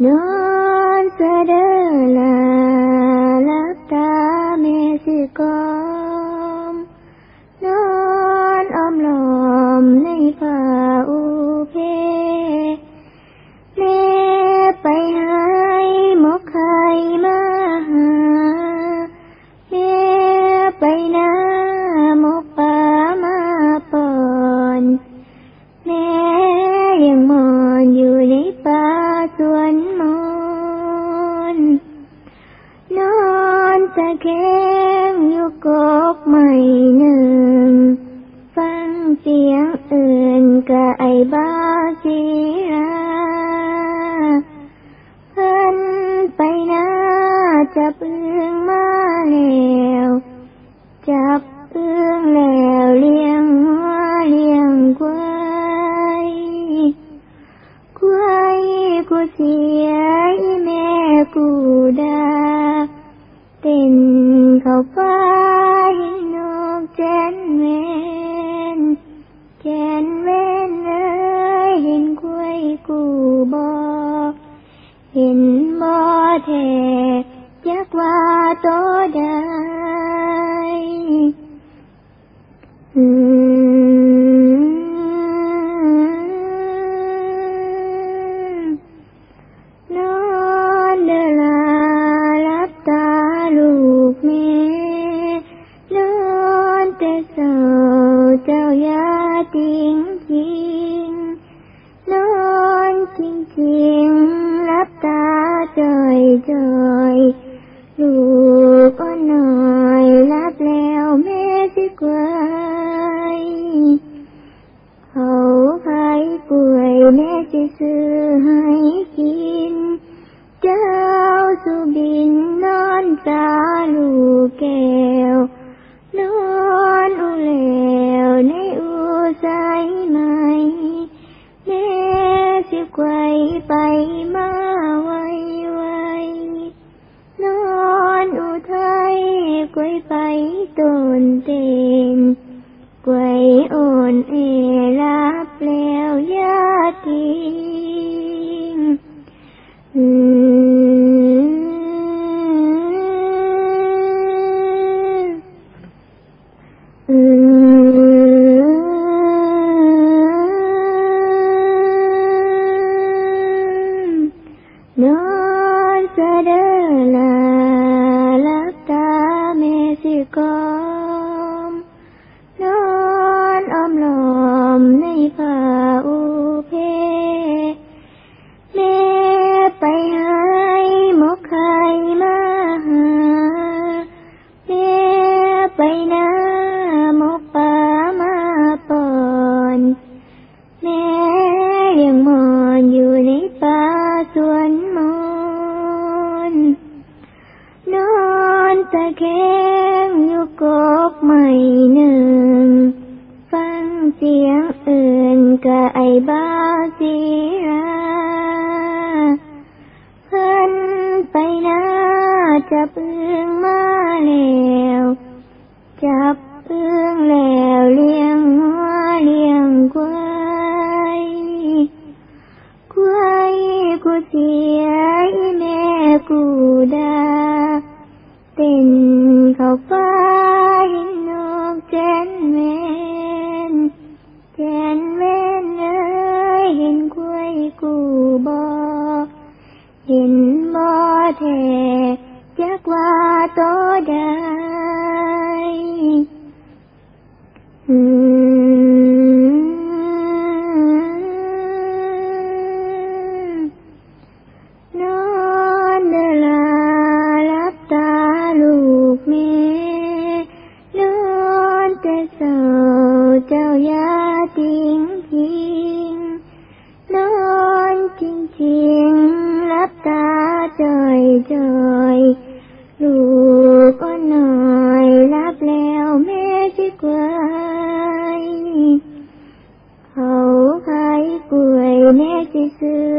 न सरला วนมอนนอนตะแคงอยู่กบใหม่หนึ่ง ฟังเสียงอื่นกะไอ้บ้าจีร cù đa. Tình khẩu phá những duyên non chiên chiên lấp ta trời trời. Dù có nồi lát leo mê phía quay hầu phải cười mê phía xưa แม่สิไกวไปมาไวไวนอนอุทยกวไปต้นเตนไกวโอนเอรับแล้วยาทิ้ง มนอนอ้อมล้อมในป่าอุเพแม่ไปหาหมกไข่มาหาแม่ไปนามกป่ามาปอนแม่ยังมอนอยู่ในป่าสวนมอนนอนตะเค บาสีราเพิ่นไปนาจะเปืองมาแล้ว tế sự trao giá tiếng thiên. Lớn chinh chiến lắp ta trời trời. Lù con nồi lắp leo mê chiếc quay hầu khai cười mê chiếc xưa.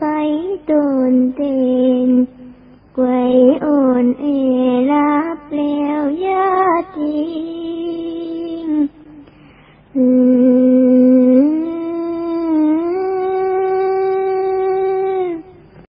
phải tồn tiền quậy ồn ề láp leo giá